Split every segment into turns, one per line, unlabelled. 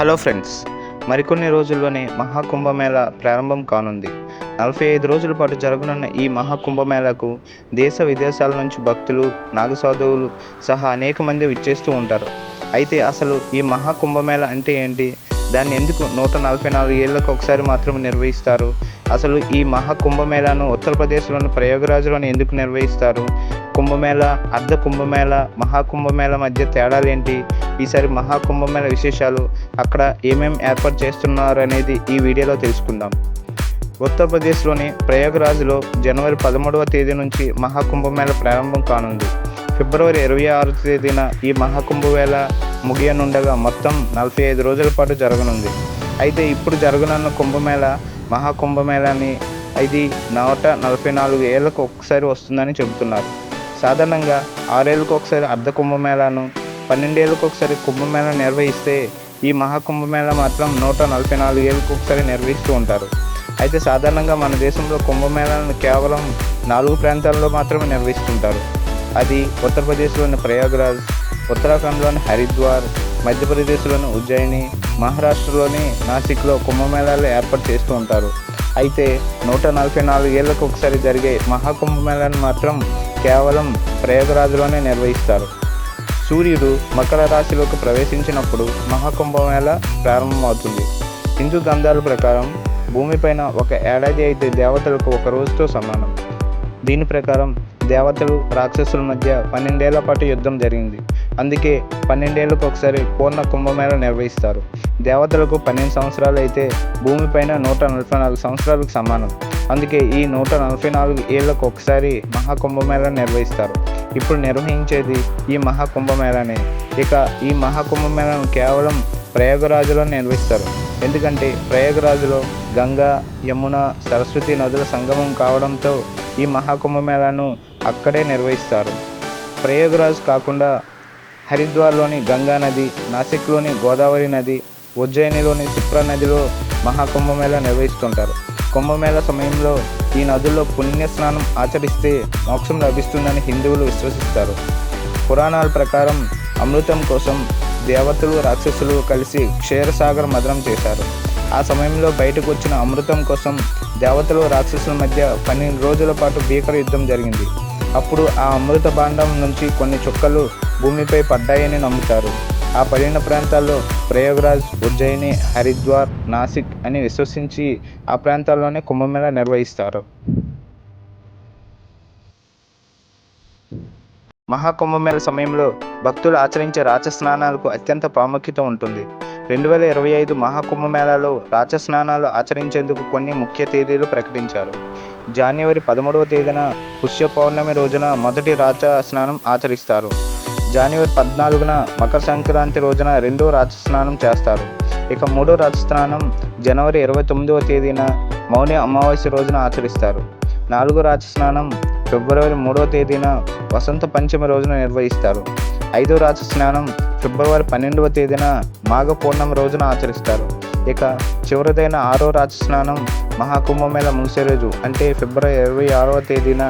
Hello friends మరికొన్ని రోజుల్లోనే మహాకుంభమేళ ప్రారంభం కానుంది. నలభై ఐదు రోజుల పాటు జరగనున్న ఈ మహాకుంభమేళకు దేశ విదేశాల నుంచి భక్తులు నాగసాధువులు సహా అనేక మంది విచ్చేస్తూ ఉంటారు. అయితే అసలు ఈ మహాకుంభమేళ అంటే ఏంటి? దాన్ని ఎందుకు నూట నలభై నాలుగు ఏళ్ళకు ఒకసారి మాత్రమే నిర్వహిస్తారు? అసలు ఈ మహాకుంభమేళాను ఉత్తరప్రదేశ్లోని ప్రయోగరాజులోని ఎందుకు నిర్వహిస్తారు? కుంభమేళ అర్ధ కుంభమేళ మహాకుంభమేళ మధ్య తేడాలు ఏంటి? ఈసారి మహాకుంభమేళ విశేషాలు అక్కడ ఏమేం ఏర్పాటు చేస్తున్నారు అనేది ఈ వీడియోలో తెలుసుకుందాం. ఉత్తరప్రదేశ్లోని ప్రయాగరాజ్లో జనవరి పదమూడవ తేదీ నుంచి మహాకుంభమేళ ప్రారంభం కానుంది. ఫిబ్రవరి ఇరవై ఆరు తేదీన ఈ మహాకుంభమేళ ముగియనుండగా మొత్తం నలభై ఐదు రోజుల పాటు జరగనుంది. అయితే ఇప్పుడు జరగనున్న కుంభమేళ మహాకుంభమేళాని ఇది నూట నలభై నాలుగు ఏళ్ళకు ఒకసారి వస్తుందని చెబుతున్నారు. సాధారణంగా ఆరేళ్ళకు ఒకసారి అర్ధ కుంభమేళాను పన్నెండేళ్ళకు ఒకసారి కుంభమేళ నిర్వహిస్తే ఈ మహాకుంభమేళ మాత్రం నూట నలభై నాలుగు ఏళ్ళకు ఒకసారి నిర్వహిస్తూ ఉంటారు. అయితే సాధారణంగా మన దేశంలో కుంభమేళాను కేవలం నాలుగు ప్రాంతాల్లో మాత్రమే నిర్వహిస్తుంటారు. అది ఉత్తరప్రదేశ్లోని ప్రయాగ్రాజ్ ఉత్తరాఖండ్లోని హరిద్వార్ మధ్యప్రదేశ్లోని ఉజ్జయిని మహారాష్ట్రలోని నాసిక్లో కుంభమేళాలు ఏర్పాటు చేస్తూ ఉంటారు. అయితే నూట నలభై నాలుగు ఏళ్ళకు ఒకసారి జరిగే మహాకుంభమేళాను మాత్రం కేవలం ప్రయాగరాజులోనే నిర్వహిస్తారు. సూర్యుడు మకర రాశిలోకి ప్రవేశించినప్పుడు మహాకుంభమేళ ప్రారంభమవుతుంది. హిందూ గ్రంథాల ప్రకారం భూమిపైన ఒక ఏడాది అయితే దేవతలకు ఒక రోజుతో సమానం. దీని ప్రకారం దేవతలు రాక్షసుల మధ్య పన్నెండేళ్ళ పాటు యుద్ధం జరిగింది. అందుకే పన్నెండేళ్ళకు ఒకసారి పూర్ణ కుంభమేళ నిర్వహిస్తారు. దేవతలకు పన్నెండు సంవత్సరాలు అయితే భూమిపైన నూట నలభై నాలుగు సంవత్సరాలకు సమానం. అందుకే ఈ నూట నలభై నాలుగు ఏళ్ళకు ఒకసారి మహాకుంభమేళ నిర్వహిస్తారు. ఇప్పుడు నిర్వహించేది ఈ మహాకుంభమేళానే. ఇక ఈ మహాకుంభమేళను కేవలం ప్రయాగరాజులో నిర్వహిస్తారు. ఎందుకంటే ప్రయాగరాజులో గంగా యమున సరస్వతి నదుల సంగమం కావడంతో ఈ మహాకుంభమేళాను అక్కడే నిర్వహిస్తారు. ప్రయాగరాజ్ కాకుండా హరిద్వార్లోని గంగా నది నాసిక్లోని గోదావరి నది ఉజ్జయినిలోని సిప్రా నదిలో మహాకుంభమేళ నిర్వహిస్తుంటారు. కుంభమేళ సమయంలో ఈ నదుల్లో పుణ్య స్నానం ఆచరిస్తే మోక్షం లభిస్తుందని హిందువులు విశ్వసిస్తారు. పురాణాల ప్రకారం అమృతం కోసం దేవతలు రాక్షసులు కలిసి క్షీరసాగర్ మదనం చేశారు. ఆ సమయంలో బయటకు వచ్చిన అమృతం కోసం దేవతలు రాక్షసుల మధ్య పన్నెండు రోజుల పాటు భీకర యుద్ధం జరిగింది. అప్పుడు ఆ అమృత భాండం నుంచి కొన్ని చుక్కలు భూమిపై పడ్డాయని నమ్ముతారు. ఆ పడిన ప్రాంతాల్లో ప్రయోగరాజ్ ఉజ్జయిని హరిద్వార్ నాసిక్ అని విశ్వసించి ఆ ప్రాంతాల్లోనే కుంభమేళ నిర్వహిస్తారు. మహాకుంభమేళ సమయంలో భక్తులు ఆచరించే రాచ స్నానాలకు అత్యంత ప్రాముఖ్యత ఉంటుంది. రెండు వేల ఇరవై ఐదు మహాకుంభమేళాలో రాచ స్నానాలు ఆచరించేందుకు కొన్ని ముఖ్య తేదీలు ప్రకటించారు. జనవరి పదమూడవ తేదీన పుష్య పౌర్ణమి రోజున మొదటి రాచ స్నానం ఆచరిస్తారు. జనవరి పద్నాలుగున మకర సంక్రాంతి రోజున రెండో రాజస్నానం చేస్తారు. ఇక మూడో రాజస్నానం జనవరి ఇరవై తొమ్మిదవ తేదీన మౌని అమావాస్య రోజున ఆచరిస్తారు. నాలుగో రాజస్నానం ఫిబ్రవరి మూడవ తేదీన వసంత పంచమి రోజున నిర్వహిస్తారు. ఐదో రాజస్నానం ఫిబ్రవరి పన్నెండవ తేదీన మాఘ పూర్ణమి రోజున ఆచరిస్తారు. ఇక చివరిదైన ఆరో రాజస్నానం మహాకుంభమేళ ముగిసే రోజు అంటే ఫిబ్రవరి ఇరవై ఆరవ తేదీన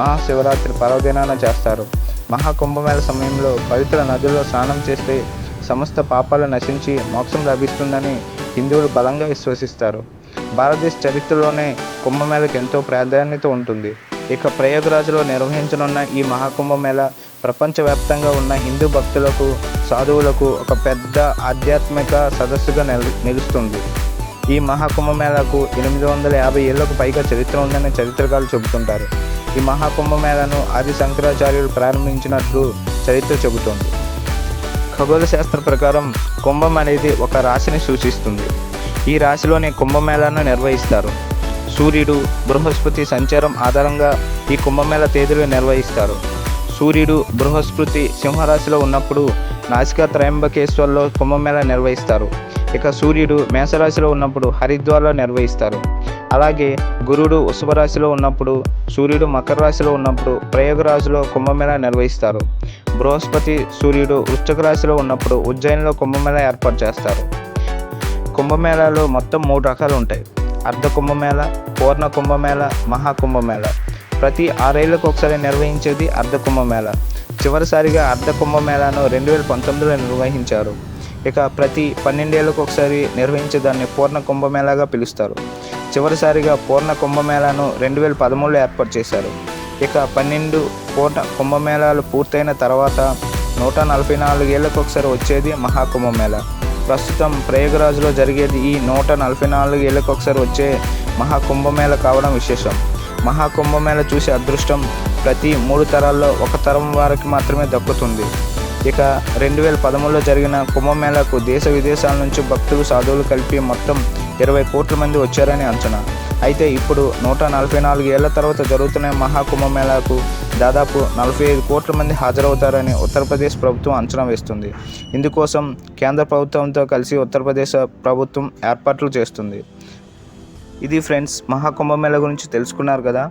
మహాశివరాత్రి పర్వదినాన చేస్తారు. మహాకుంభమేళ సమయంలో పవిత్ర నదుల్లో స్నానం చేస్తే సమస్త పాపాలు నశించి మోక్షం లభిస్తుందని హిందువులు బలంగా విశ్వసిస్తారు. భారతదేశ చరిత్రలోనే కుంభమేళకు ఎంతో ప్రాధాన్యత ఉంటుంది. ఇక ప్రయాగరాజ్లో నిర్వహించనున్న ఈ మహాకుంభమేళ ప్రపంచవ్యాప్తంగా ఉన్న హిందూ భక్తులకు సాధువులకు ఒక పెద్ద ఆధ్యాత్మిక సదస్సుగా నిలు నిలుస్తుంది. ఈ మహాకుంభమేళకు ఎనిమిది వందల యాభై ఏళ్ళకు పైగా చరిత్ర ఉందని చరిత్రకారులు చెబుతుంటారు. ఈ మహాకుంభమేళను ఆది శంకరాచార్యులు ప్రారంభించినట్లు చరిత్ర చెబుతోంది. ఖగోళ శాస్త్ర ప్రకారం కుంభం అనేది ఒక రాశిని సూచిస్తుంది. ఈ రాశిలోనే కుంభమేళాను నిర్వహిస్తారు. సూర్యుడు బృహస్పతి సంచారం ఆధారంగా ఈ కుంభమేళ తేదీలు నిర్వహిస్తారు. సూర్యుడు బృహస్పతి సింహరాశిలో ఉన్నప్పుడు నాసికా త్రయంబకేశ్వర్లో కుంభమేళ నిర్వహిస్తారు. ఇక సూర్యుడు మేషరాశిలో ఉన్నప్పుడు హరిద్వార్లో నిర్వహిస్తారు. అలాగే గురుడు వృషభ రాశిలో ఉన్నప్పుడు సూర్యుడు మకర రాశిలో ఉన్నప్పుడు ప్రయోగరాశిలో కుంభమేళ నిర్వహిస్తారు. బృహస్పతి సూర్యుడు వృశ్చిక రాశిలో ఉన్నప్పుడు ఉజ్జయినిలో కుంభమేళ ఏర్పాటు చేస్తారు. కుంభమేళాలో మొత్తం మూడు రకాలు ఉంటాయి అర్ధ కుంభమేళ పూర్ణ కుంభమేళ మహాకుంభమేళ ప్రతి ఆరేళ్ళకు ఒకసారి నిర్వహించేది అర్ధ కుంభమేళ. చివరిసారిగా అర్ధ కుంభమేళాను రెండు వేల పంతొమ్మిదిలో నిర్వహించారు. ఇక ప్రతి పన్నెండేళ్ళకు ఒకసారి నిర్వహించే దాన్ని పూర్ణ కుంభమేళాగా పిలుస్తారు. చివరిసారిగా పూర్ణ కుంభమేళాను రెండు వేల పదమూడులో ఏర్పాటు చేశారు. ఇక పన్నెండు పూర్ణ కుంభమేళాలు పూర్తయిన తర్వాత నూట నలభై నాలుగేళ్ళకు ఒకసారి వచ్చేది మహాకుంభమేళా. ప్రస్తుతం ప్రయాగరాజ్లో జరిగేది ఈ నూట నలభై నాలుగు ఒకసారి వచ్చే మహాకుంభమేళ కావడం విశేషం. మహాకుంభమేళ చూసే అదృష్టం ప్రతి మూడు తరాల్లో ఒక తరం వారికి మాత్రమే దక్కుతుంది. ఇక రెండు వేల పదమూడులో జరిగిన కుంభమేళకు దేశ విదేశాల నుంచి భక్తులు సాధువులు కలిపి మొత్తం ఇరవై కోట్ల మంది వచ్చారని అంచనా. అయితే ఇప్పుడు నూట నలభై నాలుగు ఏళ్ళ తర్వాత జరుగుతున్న మహాకుంభమేళాకు దాదాపు నలభై ఐదు కోట్ల మంది హాజరవుతారని ఉత్తరప్రదేశ్ ప్రభుత్వం అంచనా వేస్తుంది. ఇందుకోసం కేంద్ర ప్రభుత్వంతో కలిసి ఉత్తరప్రదేశ్ ప్రభుత్వం ఏర్పాట్లు చేస్తుంది. ఇది ఫ్రెండ్స్ మహాకుంభమేళ గురించి తెలుసుకున్నారు కదా?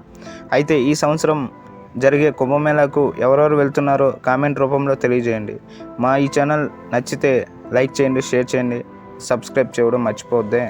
అయితే ఈ సంవత్సరం జరిగే కుంభమేళాకు ఎవరెవరు వెళ్తున్నారో కామెంట్ రూపంలో తెలియజేయండి. మా ఈ ఛానల్ నచ్చితే లైక్ చేయండి షేర్ చేయండి. సబ్స్క్రైబ్ చేయడం మర్చిపోద్దే.